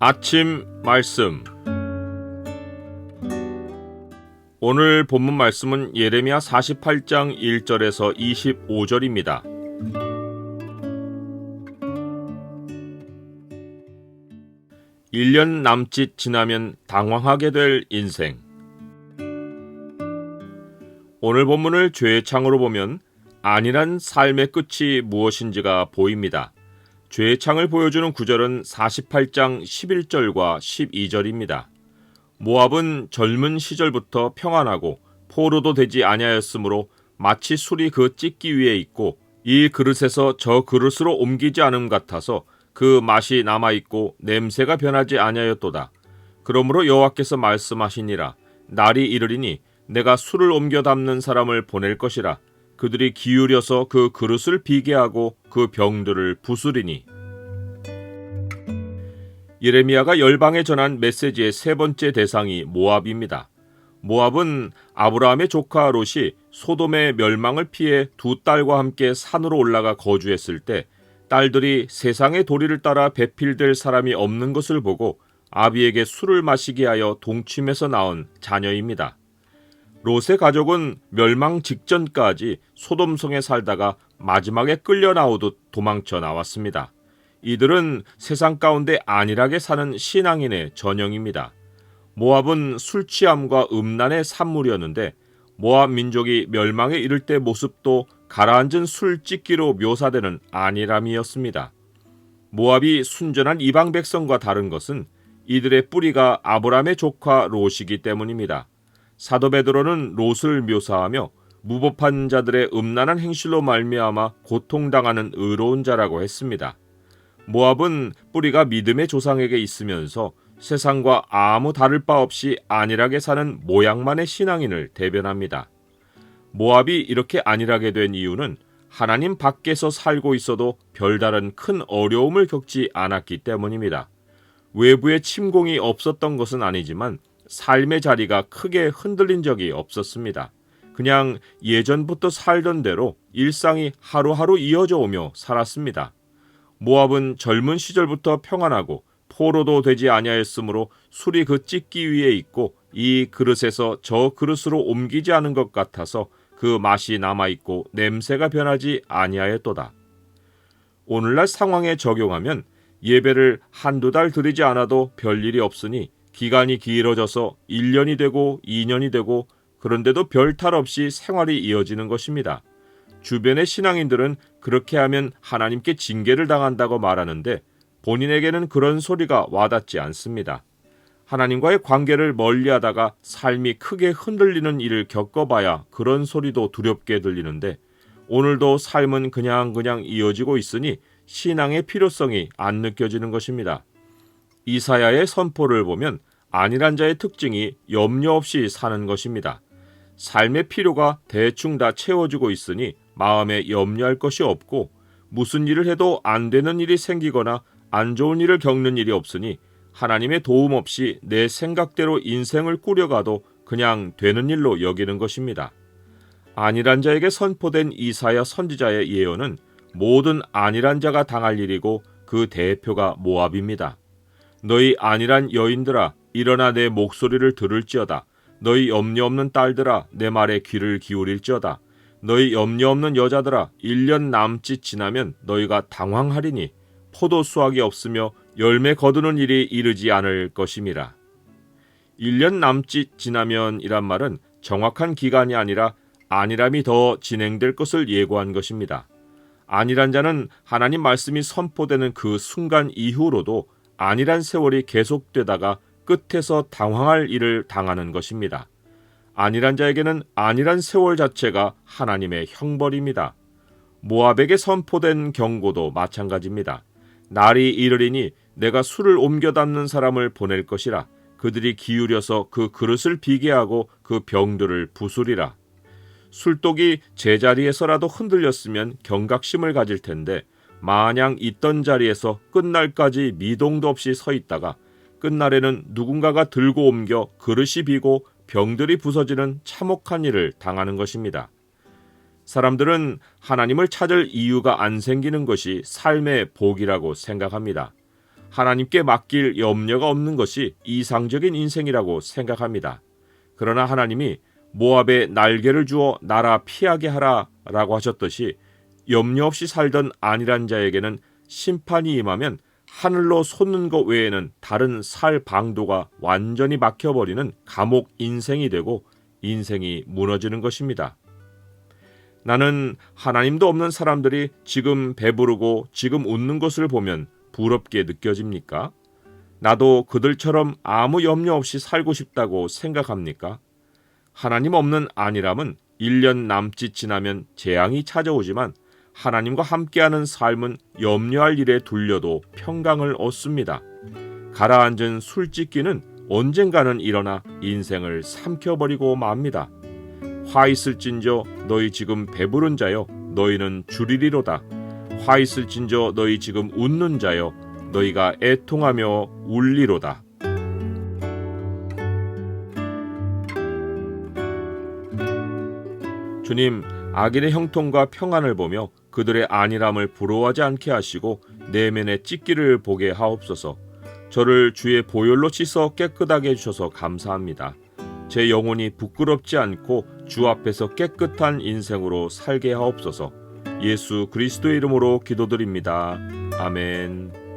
아침 말씀 오늘 본문 말씀은 예레미야 48장 1절에서 25절입니다. 일년 남짓 지나면 당황하게 될 인생. 오늘 본문을 죄의 창으로 보면 안일한 삶의 끝이 무엇인지가 보입니다. 죄의 창을 보여주는 구절은 48장 11절과 12절입니다. 모압은 젊은 시절부터 평안하고 포로도 되지 아니하였으므로 마치 술이 그 찢기 위에 있고 이 그릇에서 저 그릇으로 옮기지 않음 같아서 그 맛이 남아 있고 냄새가 변하지 아니하였도다. 그러므로 여호와께서 말씀하시니라 날이 이르리니 내가 술을 옮겨 담는 사람을 보낼 것이라 그들이 기울여서 그 그릇을 비게 하고 그 병들을 부수리니 예레미야가 열방에 전한 메시지의 세 번째 대상이 모압입니다. 모압은 아브라함의 조카 롯이 소돔의 멸망을 피해 두 딸과 함께 산으로 올라가 거주했을 때 딸들이 세상의 도리를 따라 배필될 사람이 없는 것을 보고 아비에게 술을 마시게 하여 동침해서 낳은 자녀입니다. 롯의 가족은 멸망 직전까지 소돔성에 살다가 마지막에 끌려 나오듯 도망쳐 나왔습니다. 이들은 세상 가운데 안일하게 사는 신앙인의 전형입니다. 모압은 술 취함과 음란의 산물이었는데 모압 민족이 멸망에 이를 때 모습도 가라앉은 술 찢기로 묘사되는 안일함이었습니다. 모압이 순전한 이방 백성과 다른 것은 이들의 뿌리가 아브람의 조카 롯이기 때문입니다. 사도 베드로는 롯을 묘사하며 무법한 자들의 음란한 행실로 말미암아 고통당하는 의로운 자라고 했습니다. 모압은 뿌리가 믿음의 조상에게 있으면서 세상과 아무 다를 바 없이 안일하게 사는 모양만의 신앙인을 대변합니다. 모압이 이렇게 안일하게 된 이유는 하나님 밖에서 살고 있어도 별다른 큰 어려움을 겪지 않았기 때문입니다. 외부의 침공이 없었던 것은 아니지만 삶의 자리가 크게 흔들린 적이 없었습니다. 그냥 예전부터 살던 대로 일상이 하루하루 이어져 오며 살았습니다. 모압은 젊은 시절부터 평안하고 포로도 되지 아니하였으므로 술이 그 찢기 위에 있고 이 그릇에서 저 그릇으로 옮기지 않은 것 같아서 그 맛이 남아 있고 냄새가 변하지 아니하였도다. 오늘날 상황에 적용하면 예배를 한두 달 드리지 않아도 별 일이 없으니 기간이 길어져서 1년이 되고 2년이 되고 그런데도 별 탈 없이 생활이 이어지는 것입니다. 주변의 신앙인들은 그렇게 하면 하나님께 징계를 당한다고 말하는데 본인에게는 그런 소리가 와닿지 않습니다. 하나님과의 관계를 멀리 하다가 삶이 크게 흔들리는 일을 겪어봐야 그런 소리도 두렵게 들리는데 오늘도 삶은 그냥 그냥 이어지고 있으니 신앙의 필요성이 안 느껴지는 것입니다. 이사야의 선포를 보면 안일한 자의 특징이 염려 없이 사는 것입니다. 삶의 필요가 대충 다 채워지고 있으니 마음에 염려할 것이 없고 무슨 일을 해도 안 되는 일이 생기거나 안 좋은 일을 겪는 일이 없으니 하나님의 도움 없이 내 생각대로 인생을 꾸려가도 그냥 되는 일로 여기는 것입니다. 안일한 자에게 선포된 이사야 선지자의 예언은 모든 안일한 자가 당할 일이고 그 대표가 모압입니다. 너희 안일한 여인들아 일어나 내 목소리를 들을지어다 너희 염려 없는 딸들아 내 말에 귀를 기울일지어다 너희 염려 없는 여자들아 1년 남짓 지나면 너희가 당황하리니 포도 수확이 없으며 열매 거두는 일이 이르지 않을 것임이라. 1년 남짓 지나면이란 말은 정확한 기간이 아니라 안일함이 더 진행될 것을 예고한 것입니다. 안일한 자는 하나님 말씀이 선포되는 그 순간 이후로도 안일한 세월이 계속되다가 끝에서 당황할 일을 당하는 것입니다. 안일한 자에게는 안일한 세월 자체가 하나님의 형벌입니다. 모압에게 선포된 경고도 마찬가지입니다. 날이 이르리니 내가 술을 옮겨 담는 사람을 보낼 것이라 그들이 기울여서 그 그릇을 비게 하고 그 병들을 부수리라. 술독이 제자리에서라도 흔들렸으면 경각심을 가질 텐데 마냥 있던 자리에서 끝날까지 미동도 없이 서 있다가 끝날에는 누군가가 들고 옮겨 그릇이 비고 병들이 부서지는 참혹한 일을 당하는 것입니다. 사람들은 하나님을 찾을 이유가 안 생기는 것이 삶의 복이라고 생각합니다. 하나님께 맡길 염려가 없는 것이 이상적인 인생이라고 생각합니다. 그러나 하나님이 모압에 날개를 주어 나라 피하게 하라 라고 하셨듯이 염려 없이 살던 안일한 자에게는 심판이 임하면 하늘로 솟는 것 외에는 다른 살 방도가 완전히 막혀버리는 감옥 인생이 되고 인생이 무너지는 것입니다. 나는 하나님도 없는 사람들이 지금 배부르고 지금 웃는 것을 보면 부럽게 느껴집니까? 나도 그들처럼 아무 염려 없이 살고 싶다고 생각합니까? 하나님 없는 안일함은 1년 남짓 지나면 재앙이 찾아오지만 하나님과 함께하는 삶은 염려할 일에 둘려도 평강을 얻습니다. 가라앉은 술집기는 언젠가는 일어나 인생을 삼켜버리고 맙니다. 화 있을진저 너희 지금 배부른 자여 너희는 주리리로다. 화 있을진저 너희 지금 웃는 자여 너희가 애통하며 울리로다. 주님, 악인의 형통과 평안을 보며 그들의 안일함을 부러워하지 않게 하시고 내면의 찢기를 보게 하옵소서. 저를 주의 보혈로 씻어 깨끗하게 해주셔서 감사합니다. 제 영혼이 부끄럽지 않고 주 앞에서 깨끗한 인생으로 살게 하옵소서. 예수 그리스도의 이름으로 기도드립니다. 아멘.